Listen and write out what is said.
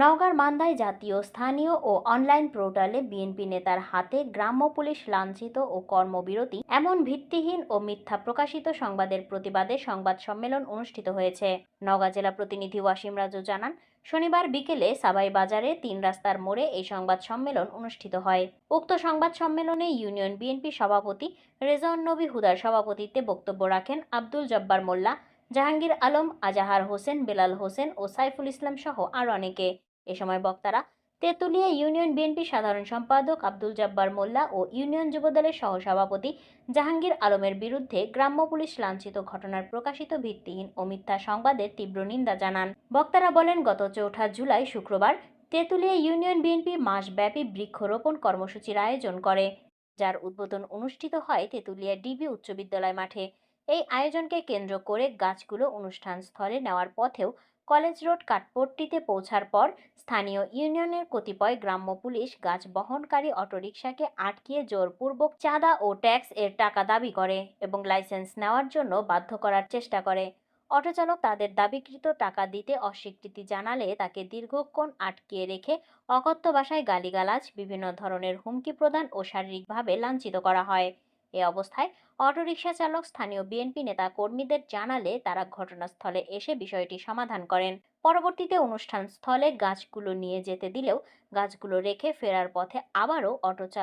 নওগাঁর মান্দায় জাতীয় স্থানীয় ও অনলাইন পোর্টালে বিএনপি নেতার হাতে গ্রাম্য পুলিশ লাঞ্ছিত ও কর্মবিরতি, এমন ভিত্তিহীন ও মিথ্যা প্রকাশিত সংবাদের প্রতিবাদে সংবাদ সম্মেলন অনুষ্ঠিত হয়েছে। নওগাঁ জেলা প্রতিনিধি ওয়াসিম রাজু জানান, শনিবার বিকেলে সাবাই বাজারে তিন রাস্তার মোড়ে এই সংবাদ সম্মেলন অনুষ্ঠিত হয়। উক্ত সংবাদ সম্মেলনে ইউনিয়ন বিএনপি সভাপতি রেজাউন নবী হুদার সভাপতিত্বে বক্তব্য রাখেন আব্দুল জব্বার মোল্লা, জাহাঙ্গীর আলম, আজাহার হোসেন, বেলাল হোসেন ও সাইফুল ইসলাম সহ আরও অনেকে। এ সময় বক্তারা তেঁতুলিয়া ইউনিয়ন বিএনপি সাধারণ সম্পাদক আব্দুল জব্বার মোল্লা ও ইউনিয়ন যুবদলের সহসভাপতি জাহাঙ্গীর আলমের বিরুদ্ধে গ্রাম্য পুলিশ লাঞ্ছিত ঘটনার প্রকাশিত ভিত্তিহীন ও মিথ্যা সংবাদের তীব্র নিন্দা জানান। বক্তারা বলেন, গত চৌঠা জুলাই শুক্রবার তেঁতুলিয়া ইউনিয়ন বিএনপি মাসব্যাপী বৃক্ষরোপণ কর্মসূচির আয়োজন করে, যার উদ্বোধন অনুষ্ঠিত হয় তেঁতুলিয়া ডিবি উচ্চ বিদ্যালয় মাঠে। এই আয়োজনকে কেন্দ্র করে গাছগুলো অনুষ্ঠান স্থলে নেওয়ার পথেও কলেজ রোড কাঠপট্টিতে পৌঁছার পর স্থানীয় ইউনিয়নের কতিপয় গ্রাম্য পুলিশ গাছ বহনকারী অটোরিকশাকে আটকিয়ে জোরপূর্বক চাঁদা ও ট্যাক্স এর টাকা দাবি করে এবং লাইসেন্স নেওয়ার জন্য বাধ্য করার চেষ্টা করে। অটোচালক তাদের দাবিকৃত টাকা দিতে অস্বীকৃতি জানালে তাকে দীর্ঘক্ষণ আটকিয়ে রেখে অকথ্য ভাষায় গালিগালাজ, বিভিন্ন ধরনের হুমকি প্রদান ও শারীরিকভাবে লাঞ্ছিত করা হয়। এ অবস্থায় অটোরিকশা চালক স্থানীয় বিএনপি নেতা কর্মীদের জানালে তারা ঘটনাস্থলে এসে বিষয়টি সমাধান করেন। পরবর্তীতে অনুষ্ঠান স্থলে গাছগুলো নিয়ে যেতে দিলেও গাছগুলো রেখে ফেরার পথে আবারও অটো চালক